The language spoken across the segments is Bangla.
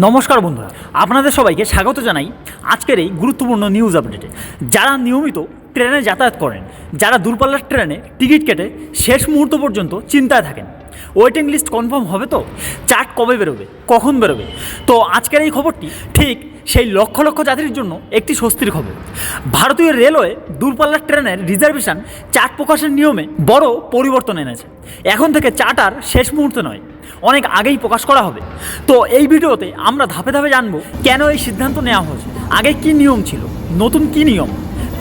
নমস্কার বন্ধুরা, আপনাদের সবাইকে স্বাগত জানাই আজকের এই গুরুত্বপূর্ণ নিউজ আপডেটে যারা নিয়মিত ট্রেনে যাতায়াত করেন, যারা দূরপাল্লার ট্রেনে টিকিট কেটে শেষ মুহূর্ত পর্যন্ত চিন্তায় থাকেন ওয়েটিং লিস্ট কনফার্ম হবে তো? চার্ট কবে বেরোবে? কখন বেরোবে? তো আজকের এই খবরটি ঠিক সেই লক্ষ লক্ষ যাত্রীর জন্য একটি স্বস্তির খবর। ভারতীয় রেলওয়ে দূরপাল্লার ট্রেনের রিজার্ভেশন চার্ট প্রকাশের নিয়মে বড় পরিবর্তন এনেছে। এখন থেকে চার্ট আর শেষ মুহূর্তে নয়। অনেক আগেই প্রকাশ করা হবে। তো এই ভিডিওতে আমরা ধাপে ধাপে জানব কেন এই সিদ্ধান্ত নেওয়া হয়েছে? আগে কি নিয়ম ছিল? নতুন কি নিয়ম?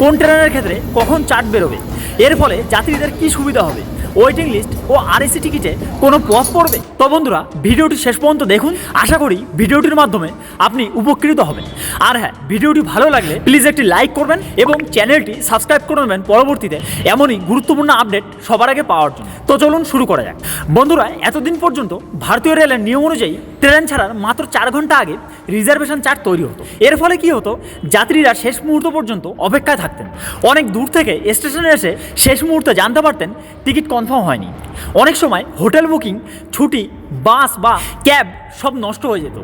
কোন ট্রেনের ক্ষেত্রে কখন চার্ট বেরোবে? এর ফলে যাত্রীদের কি সুবিধা হবে? ওয়েটিং লিস্ট ও আরএসি টিকিটে কোনো প্রভাব পড়বে? তো বন্ধুরা, ভিডিওটি শেষ পর্যন্ত দেখুন। আশা করি ভিডিওটির মাধ্যমে আপনি উপকৃত হবেন। আর হ্যাঁ ভিডিওটি ভালো লাগলে প্লিজ একটি লাইক করবেন এবং চ্যানেলটি সাবস্ক্রাইব করে নেবেন। পরবর্তীতে এমনই গুরুত্বপূর্ণ আপডেট সবার আগে পাওয়ার জন্য। তো চলুন শুরু করা যাক। বন্ধুরা, এতদিন পর্যন্ত ভারতীয় রেলের নিয়ম অনুযায়ী ট্রেন ছাড়ার মাত্র চার ঘণ্টা আগে রিজার্ভেশন চার্ট তৈরি হতো। এর ফলে কি হতো? যাত্রীরা শেষ মুহূর্ত পর্যন্ত অপেক্ষায় থাকতেন। অনেক দূর থেকে স্টেশনে এসে শেষ মুহূর্তে জানতে পারতেন টিকিট কনফার্ম হয়নি। অনেক সময় হোটেল বুকিং, ছুটি, বাস বা ক্যাব সব নষ্ট হয়ে যেত।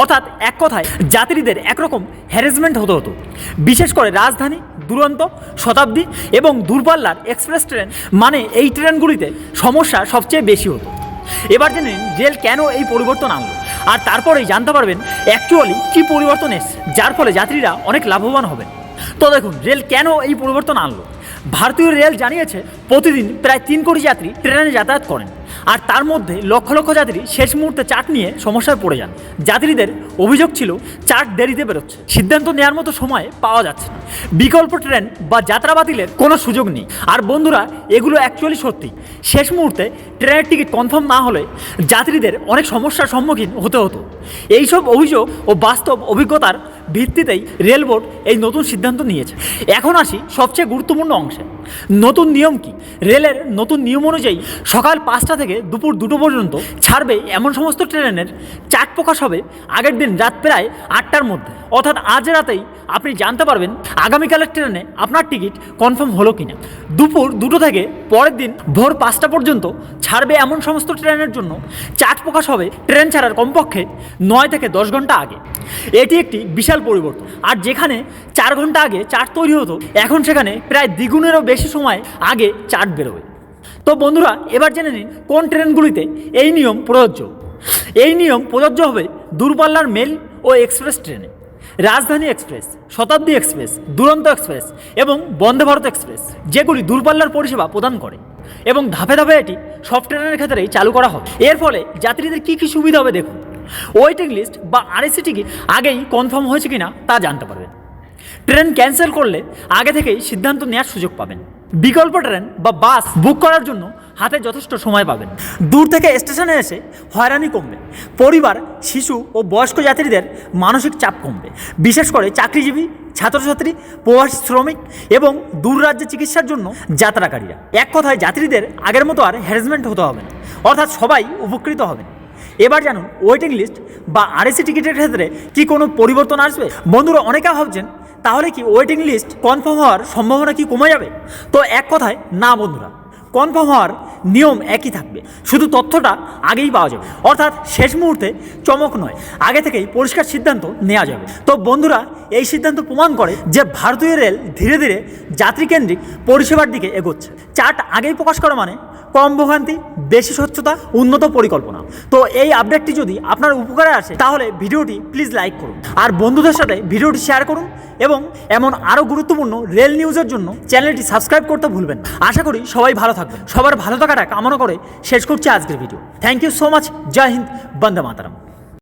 অর্থাৎ এক কথায় যাত্রীদের একরকম হ্যারাসমেন্ট হতে হতো। বিশেষ করে রাজধানী, দুরন্ত, শতাব্দী এবং দূরপাল্লার এক্সপ্রেস ট্রেন মানে এই ট্রেনগুলিতে সমস্যা সবচেয়ে বেশি হতো। এবার জেনে নিন কেন এই পরিবর্তন আনলো? আর তারপরেই জানতে পারবেন অ্যাকচুয়ালি কী পরিবর্তন এসছে, যার ফলে যাত্রীরা অনেক লাভবান হবেন। তো দেখুন, রেল কেন এই পরিবর্তন আনলো? ভারতীয় রেল জানিয়েছে, প্রতিদিন প্রায় তিন কোটি যাত্রী ট্রেনে যাতায়াত করেন। আর তার মধ্যে লক্ষ লক্ষ যাত্রী শেষ মুহূর্তে চার্ট নিয়ে সমস্যায় পড়ে যান। যাত্রীদের অভিযোগ ছিল চার্ট দেরিতে বেরোচ্ছে। সিদ্ধান্ত নেওয়ার মতো সময় পাওয়া যাচ্ছে না। বিকল্প ট্রেন বা যাত্রা বাতিলের কোনো সুযোগ নেই। আর বন্ধুরা, এগুলো অ্যাকচুয়ালি সত্যি। শেষ মুহূর্তে ট্রেনের টিকিট কনফার্ম না হলে যাত্রীদের অনেক সমস্যার সম্মুখীন হতে হতো। এইসব অভিযোগ ও বাস্তব অভিজ্ঞতার ভিত্তিতেই রেল বোর্ড এই নতুন সিদ্ধান্ত নিয়েছে। এখন আসি সবচেয়ে গুরুত্বপূর্ণ অংশে। নতুন নিয়ম কি? রেলের নতুন নিয়ম অনুযায়ী সকাল পাঁচটা থেকে দুপুর দুটো পর্যন্ত ছাড়বে এমন সমস্ত ট্রেনের চার্ট প্রকাশ হবে আগের দিন রাত প্রায় আটটার মধ্যে। অর্থাৎ আজ রাতেই আপনি জানতে পারবেন আগামীকালের ট্রেনে আপনার টিকিট কনফার্ম হলো কিনা। দুপুর দুটো থেকে পরের দিন ভোর পাঁচটা পর্যন্ত ছাড়বে এমন সমস্ত ট্রেনের জন্য চার্ট প্রকাশ হবে ট্রেন ছাড়ার কমপক্ষে নয় থেকে দশ ঘণ্টা আগে। এটি একটি বিশাল পরিবর্তন। আর যেখানে চার ঘণ্টা আগে চার্ট তৈরি হতো, এখন সেখানে প্রায় দ্বিগুণেরও বেশি সময় আগে চার্ট বেরোবে তো বন্ধুরা, এবার জেনে নিন কোন ট্রেনগুলিতে এই নিয়ম প্রযোজ্য। এই নিয়ম প্রযোজ্য হবে দূরপাল্লার মেল ও এক্সপ্রেস ট্রেনে, রাজধানী এক্সপ্রেস, শতাব্দী এক্সপ্রেস, দুরন্ত এক্সপ্রেস এবং বন্দে ভারত এক্সপ্রেস, যেগুলি দূরপাল্লার পরিষেবা প্রদান করে এবং ধাপে ধাপে এটি সব ট্রেনের ক্ষেত্রেই চালু করা হবে এর ফলে যাত্রীদের কী কী সুবিধা হবে দেখুন। ওয়েটিং লিস্ট বা আরএসি টিকিট আগেই কনফার্ম হয়েছে কিনা তা জানতে পারবেন। ট্রেন ক্যান্সেল করলে আগে থেকেই সিদ্ধান্ত নেওয়ার সুযোগ পাবেন। বিকল্প ট্রেন বা বাস বুক করার জন্য হাতে যথেষ্ট সময় পাবেন। দূর থেকে স্টেশনে এসে হয়রানি কমবে। পরিবার, শিশু ও বয়স্ক যাত্রীদের মানসিক চাপ কমবে। বিশেষ করে চাকরিজীবী, ছাত্রছাত্রী, প্রবাসী শ্রমিক এবং দূর রাজ্যে চিকিৎসার জন্য যাত্রাকারীরা। এক কথায়, যাত্রীদের আগের মতো আর হ্যারাসমেন্ট হতে হবে না। অর্থাৎ সবাই উপকৃত হবেন। এবার জানুন ওয়েটিং লিস্ট বা আরএসি টিকিটের ক্ষেত্রে কি কোনো পরিবর্তন আসবে? বন্ধুরা, অনেকে ভাবছেন তাহলে কি ওয়েটিং লিস্ট কনফার্ম হওয়ার সম্ভাবনা কি কমে যাবে? তো এক কথায়, না বন্ধুরা কনফার্ম হওয়ার নিয়ম একই থাকবে। শুধু তথ্যটা আগেই পাওয়া যাবে। অর্থাৎ শেষ মুহূর্তে চমক নয়, আগে থেকেই পরিষ্কার সিদ্ধান্ত নেওয়া যাবে। তো বন্ধুরা, এই সিদ্ধান্ত প্রমাণ করে যে ভারতীয় রেল ধীরে ধীরে যাত্রীকেন্দ্রিক পরিষেবার দিকে এগোচ্ছে। চার্ট আগেই প্রকাশ করা মানে কম ভোগান্তি, বেশি স্বচ্ছতা, উন্নত পরিকল্পনা। তো এই আপডেটটি যদি আপনার উপকারে আসে, তাহলে ভিডিওটি প্লিজ লাইক করুন। আর বন্ধুদের সাথে ভিডিওটি শেয়ার করুন এবং এমন আরও গুরুত্বপূর্ণ রেল নিউজের জন্য চ্যানেলটি সাবস্ক্রাইব করতে ভুলবেন না। আশা করি সবাই ভালো থাকবেন। সবার ভালো থাকাটা কামনা করে শেষ করছি আজকের video thank you so much Joy Hind. Vande Mataram.